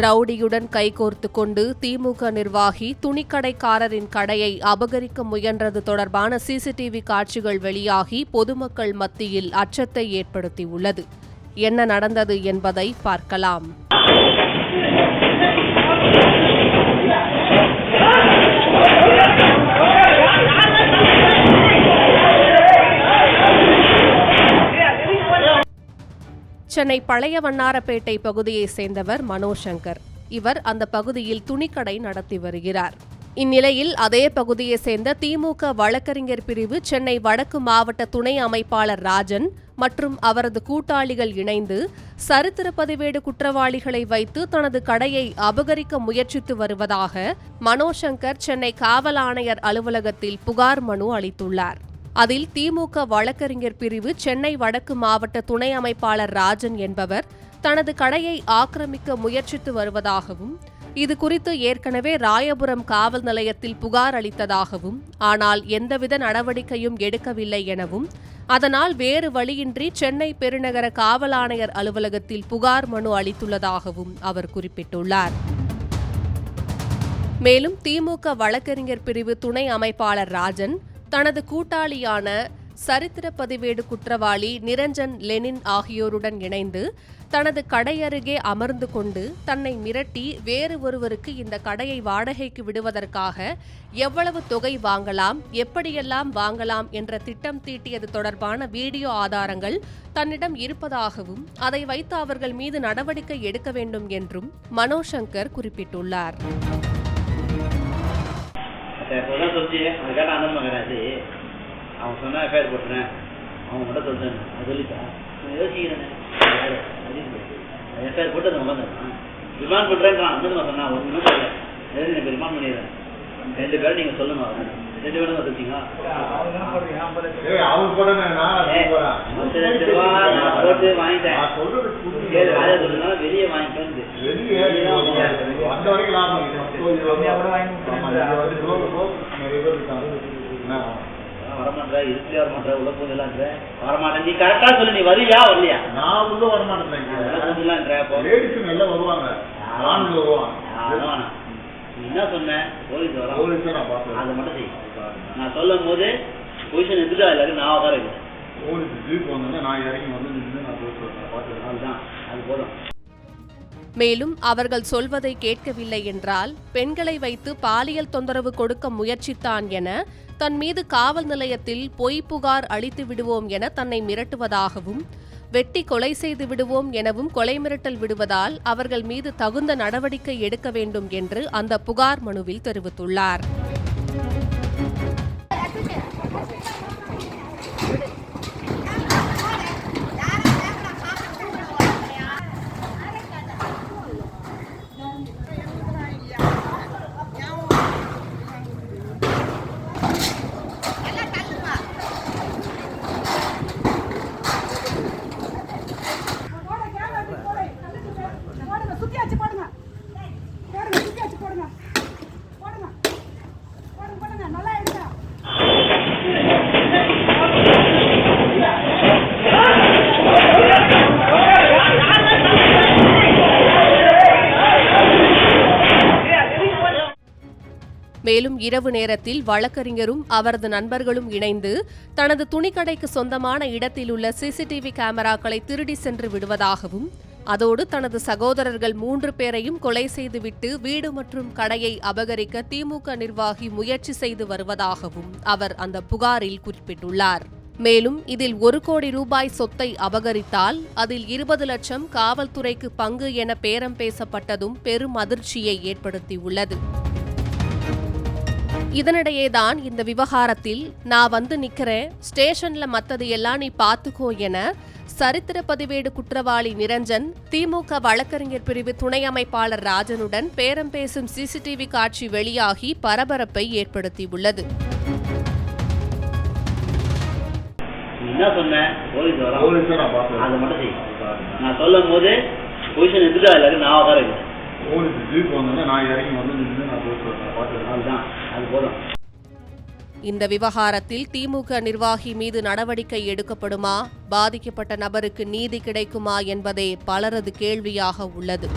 ரவுடியுடன் கைகோர்த்து கொண்டு திமுக நிர்வாகி துணிக்கடைக்காரரின் கடையை அபகரிக்க முயன்றது தொடர்பான சிசிடிவி காட்சிகள் வெளியாகி பொதுமக்கள் மத்தியில் அச்சத்தை ஏற்படுத்தியுள்ளது. என்ன நடந்தது என்பதை பார்க்கலாம். சென்னை பழைய வண்ணாரப்பேட்டை பகுதியைச் சேர்ந்தவர் மனோசங்கர். இவர் அந்த பகுதியில் துணிக்கடை நடத்தி வருகிறார். இந்நிலையில் அதே பகுதியைச் சேர்ந்த திமுக வழக்கறிஞர் பிரிவு சென்னை வடக்கு மாவட்ட துணை அமைப்பாளர் ராஜன் மற்றும் அவரது கூட்டாளிகள் இணைந்து சரித்திர பதிவேடு குற்றவாளிகளை வைத்து தனது கடையை அபகரிக்க முயற்சித்து வருவதாக மனோசங்கர் சென்னை காவல் ஆணையர் அலுவலகத்தில் புகார் மனு அளித்துள்ளார். அதில் திமுக வழக்கறிஞர் பிரிவு சென்னை வடக்கு மாவட்ட துணை அமைப்பாளர் ராஜன் என்பவர் தனது கடையை ஆக்கிரமிக்க முயற்சித்து வருவதாகவும் இது குறித்து ஏற்கனவே ராயபுரம் காவல் நிலையத்தில் புகார் அளித்ததாகவும் ஆனால் எந்தவித நடவடிக்கையும் எடுக்கவில்லை எனவும் அதனால் வேறு வழியின்றி சென்னை பெருநகர காவல் ஆணையர் அலுவலகத்தில் புகார் மனு அளித்துள்ளதாகவும் அவர் குறிப்பிட்டுள்ளார். மேலும் திமுக வழக்கறிஞர் பிரிவு துணை அமைப்பாளர் ராஜன் தனது கூட்டாளியான சரித்திர பதிவேடு குற்றவாளி நிரஞ்சன் லெனின் ஆகியோருடன் இணைந்து தனது கடை அருகே அமர்ந்து கொண்டு தன்னை மிரட்டி வேறு ஒருவருக்கு இந்த கடையை வாடகைக்கு விடுவதற்காக எவ்வளவு தொகை வாங்கலாம் எப்படியெல்லாம் வாங்கலாம் என்ற திட்டம் தீட்டியது தொடர்பான வீடியோ ஆதாரங்கள் தன்னிடம் இருப்பதாகவும் அதை வைத்து அவர்கள் மீது நடவடிக்கை எடுக்க வேண்டும் என்றும் மனோசங்கர் குறிப்பிட்டுள்ளார். இப்போதான் சொல்லிச்சு அவன் கேட்டால் அந்த கிடையாது அவன் சொன்னா எஃப்ஐஆர் போட்டுறேன். அவன் மட்டும் சொல்லிட்டான். அது சொல்லிட்டா? நான் யோசிக்கிறேன். யாரு எஃப்ஐஆர் போட்டு அதை உட்காந்துருக்கான் ரிமாண்ட் பண்ணுறேன்றான் வந்து சொன்னான் ஒரு நிமிஷம் இல்லை ரிமாண்ட் பண்ணிடுறேன். ரெண்டு பேரும் நீங்கள் சொல்லுங்க வெளியே வாங்கிட்டு வெளியே வந்த. வரைக்கும் லாபம் நிறைய பேர் இருக்காங்க. வரமாட்டா இருக்கு வரமாட்டா உள்ள போகலான்ற வரமாட்டேன். நீ கரெக்டா சொல்லு. நீ வருவியா வரலையா? நான் உள்ள வர மாட்டேன் இங்க. போகலான்ற அப்போ. லேடிஸுங்க எல்லாம் வருவாங்க. ஆண்கள் வருவாங்க. நீ என்ன சொன்ன போலீஸ் வரும் போலீஸை நான் பார்த்தேன். அதை மட்டும் செய் நான் சொல்லும் போது பொசிஷன் எடுத்துட்டு எல்லாரும் நான் உட்கார வைக்கிறேன் போலீஸ் ஜீப் வந்தோடனே நான் இறங்கி வந்து நின்று நான் பேசுவேன். நான் பார்த்துக்கிறேன். அதுதான் அது போதும் மேலும் அவர்கள் சொல்வதை கேட்கவில்லை என்றால் பெண்களை வைத்து பாலியல் தொந்தரவு கொடுக்க முயற்சித்தான் என தன் மீது காவல் நிலையத்தில் பொய் புகார் அளித்து விடுவோம் என தன்னை மிரட்டுவதாகவும் வெட்டி கொலை செய்து விடுவோம் எனவும் கொலை மிரட்டல் விடுவதால் அவர்கள் மீது தகுந்த நடவடிக்கை எடுக்க வேண்டும் என்று அந்த புகார் மனுவில் தெரிவித்துள்ளார். மேலும் இரவு நேரத்தில் வழக்கறிஞரும் அவரது நண்பர்களும் இணைந்து தனது துணிக்கடைக்கு சொந்தமான இடத்தில் உள்ள சிசிடிவி கேமராக்களை திருடி சென்று விடுவதாகவும் அதோடு தனது சகோதரர்கள் மூன்று பேரையும் கொலை செய்துவிட்டு வீடு மற்றும் கடையை அபகரிக்க திமுக நிர்வாகி முயற்சி செய்து வருவதாகவும் அவர் அந்த புகாரில் குறிப்பிட்டுள்ளார். மேலும் இதில் ஒரு கோடி ரூபாய் சொத்தை அபகரித்தால் அதில் இருபது லட்சம் காவல்துறைக்கு பங்கு என பேரம் பேசப்பட்டதும் பெரும் அதிர்ச்சியை ஏற்படுத்தியுள்ளது. இதனிடையேதான் இந்த விவகாரத்தில் நான் வந்து நிக்கிறேன். ஸ்டேஷன்ல மத்தது எல்லாம் நீ பாத்துக்கோ என சரித்திர பதிவேடு குற்றவாளி நிரஞ்சன் திமுக வழக்கறிஞர் பிரிவு துணை அமைப்பாளர் ராஜனுடன் பேரம் பேசும் சிசிடிவி காட்சி வெளியாகி பரபரப்பை ஏற்படுத்தியுள்ளது. என்ன சொன்ன? போலீஸ் வரும் போலீஸை நான் பார்த்தேன். அதை மட்டும் செய். நான் சொல்லும் போது பொசிஷன் எடுத்துட்டு எல்லாரும் நான் உட்கார ஜீப் வந்தோடனே நான் இறங்கி வந்து நின்று நான் அது போதும். இந்த விவகாரத்தில் திமுக நிர்வாகி மீது நடவடிக்கை எடுக்கப்படுமா? பாதிக்கப்பட்ட நபருக்கு நீதி கிடைக்குமா என்பதே பலரது கேள்வியாக உள்ளது.